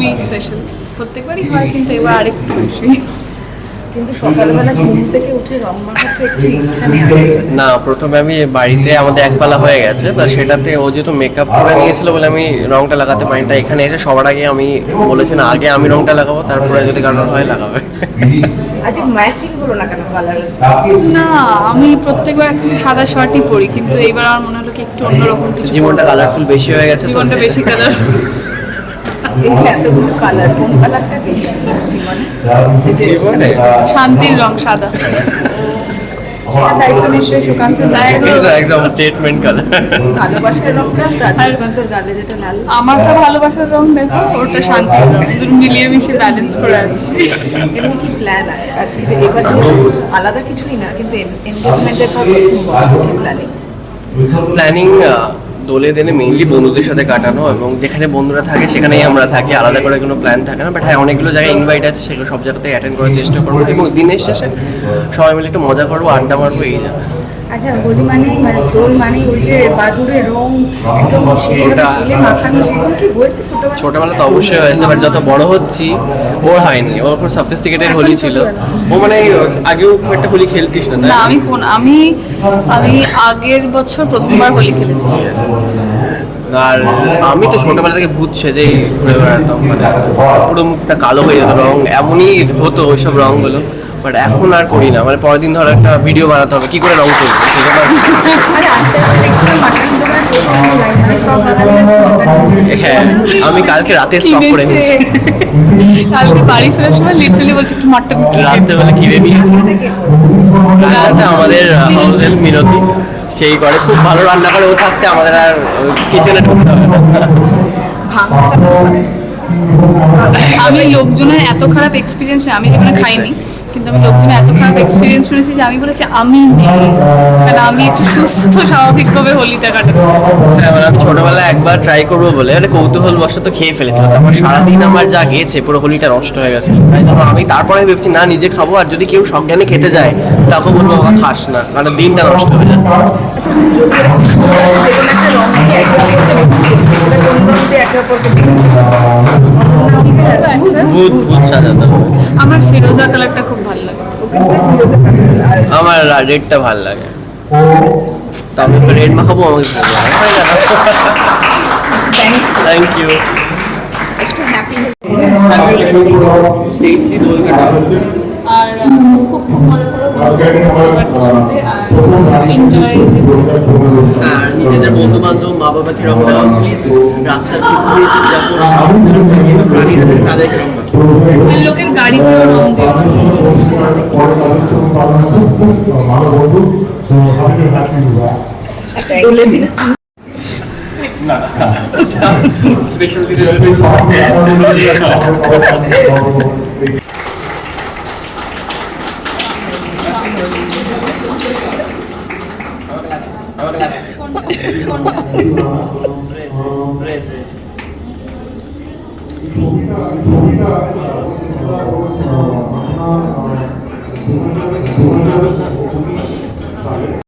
খুবই স্পেশাল প্রত্যেকবারই হয় কিন্তু এবার আরেকটু বেশি কিন্তু সকালবেলা ঘুম থেকে উঠে রং মাখাতে একটু ইচ্ছা নেই না প্রথমে আমি বাড়িতে আমাদের একবেলা হয়ে গেছে বা সেটাতে ও যেহেতু মেকআপ করে নিয়েছিল বলে আমি রংটা লাগাতে পারি তাই এখানে এসে সবার আগে আমি বলেছি না আগে আমি রংটা লাগাবো তারপরে যদি কারণ হয় লাগাবে। আজকে ম্যাচিং হলো না কেন কালার না আমি প্রত্যেকবার অ্যাকচুয়ালি সাদা শার্টই পরি কিন্তু এইবার আমার মনে হলো কি একটু অন্যরকম জীবনটা কালারফুল বেশি হয়ে গেছে তো। জীবনটা বেশি কালার এই যে এতগুলো কালার কোন কালারটা বেশি জীবনে? শান্তির রং সাদা। আমারটা ভালোবাসার রং দেখো ওটা শান্তির রং। মিলিয়ে মিশিয়ে ব্যালেন্স করে আছি। কি প্ল্যান আজকে যে আলাদা কিছুই না কিন্তু এনগেজমেন্টের প্ল্যানিং প্ল্যানিং দোলে দিনে মেইনলি বন্ধুদের সাথে কাটানো এবং যেখানে বন্ধুরা থাকে সেখানেই আমরা থাকি। আলাদা করে কোনো প্ল্যান থাকে না বাট হ্যাঁ অনেকগুলো জায়গায় ইনভাইট আছে, সেগুলো সব জায়গাতে অ্যাটেন্ড করার চেষ্টা করব। এবং দিনের শেষে সবাই মিলে একটু মজা করব, আড্ডা মারবো, এই আচ্ছা হোলি মানে মানে দোল মানে ওই যে বাদুরের রং একদম মাখানো সেগুলো কি হয়েছে ছোটবেলায়? ছোটবেলা তো অবশ্যই হয়েছে বাট যত বড় হচ্ছি ওর হয়নি। ওর খুব সফিস্টিকেটেড হোলি ছিল। ও মানে আগেও খুব একটা হোলি খেলতিস না না আমি কোন আমি আমি আগের বছর প্রথমবার হোলি খেলেছি। আর আমি তো ছোটবেলা থেকে ভূত সেজেই ঘুরে বেড়াতাম মানে পুরো মুখটা কালো হয়ে যেত রং এমনই হতো ওইসব রংগুলো। বাট এখন আর করি না। মানে পরের দিন ধর একটা ভিডিও বানাতে হবে। কি করে রং করব? মানে। হ্যাঁ আমি কালকে রাতে স্টক করে নিয়েছি। কালকে বাড়ি ফেরার সময় লিটারালি বলছি একটু মাটন রাত্রেবেলা কিনে নিয়েছি। রান্নাটা আমাদের হাউস হেল্প মিনতি। সেই করে খুব ভালো রান্না করে ও থাকতে আমাদের আর কিচেনে ঢুকতে হবে না। আমি লোকজনের এত খারাপ এক্সপিরিয়েন্স আমি যেখানে খাইনি কিন্তু আমি লোকজনের এত খারাপ এক্সপিরিয়েন্স শুনেছি যে আমি বলেছি আমি কারণ আমি একটু সুস্থ স্বাভাবিকভাবে হোলিটা কাটাতে। হ্যাঁ, মানে আমি ছোটবেলায় একবার ট্রাই করব বলে মানে কৌতূহল বশত খেয়ে ফেলেছিলাম তারপর সারাদিন আমার যা গেছে পুরো হোলিটা নষ্ট হয়ে গেছে। তাই জন্য আমি তারপরে ভেবেছি না নিজে খাব আর যদি কেউ সজ্ঞানে খেতে যায় তাকে বলব বাবা খাস না। কারণ দিনটা নষ্ট হয়ে যায়। আমার ফিরোজা কালারটা খুব ভালো লাগে। আমার রেডটা ভালো লাগে। তো আমি রেড মাখাবো আমাকে থ্যাংক ইউ দোল আর খুব খুব মজা আর এনজয় নিজেদের বন্ধু বান্ধব মা বাবাকে রং দেওয়া প্লিজ রাস্তার কুকুরে যা পশু প্রাণীরা তাদেরকে রং লোকের গাড়িতেও রং দেওয়া স্পেশাল Prete.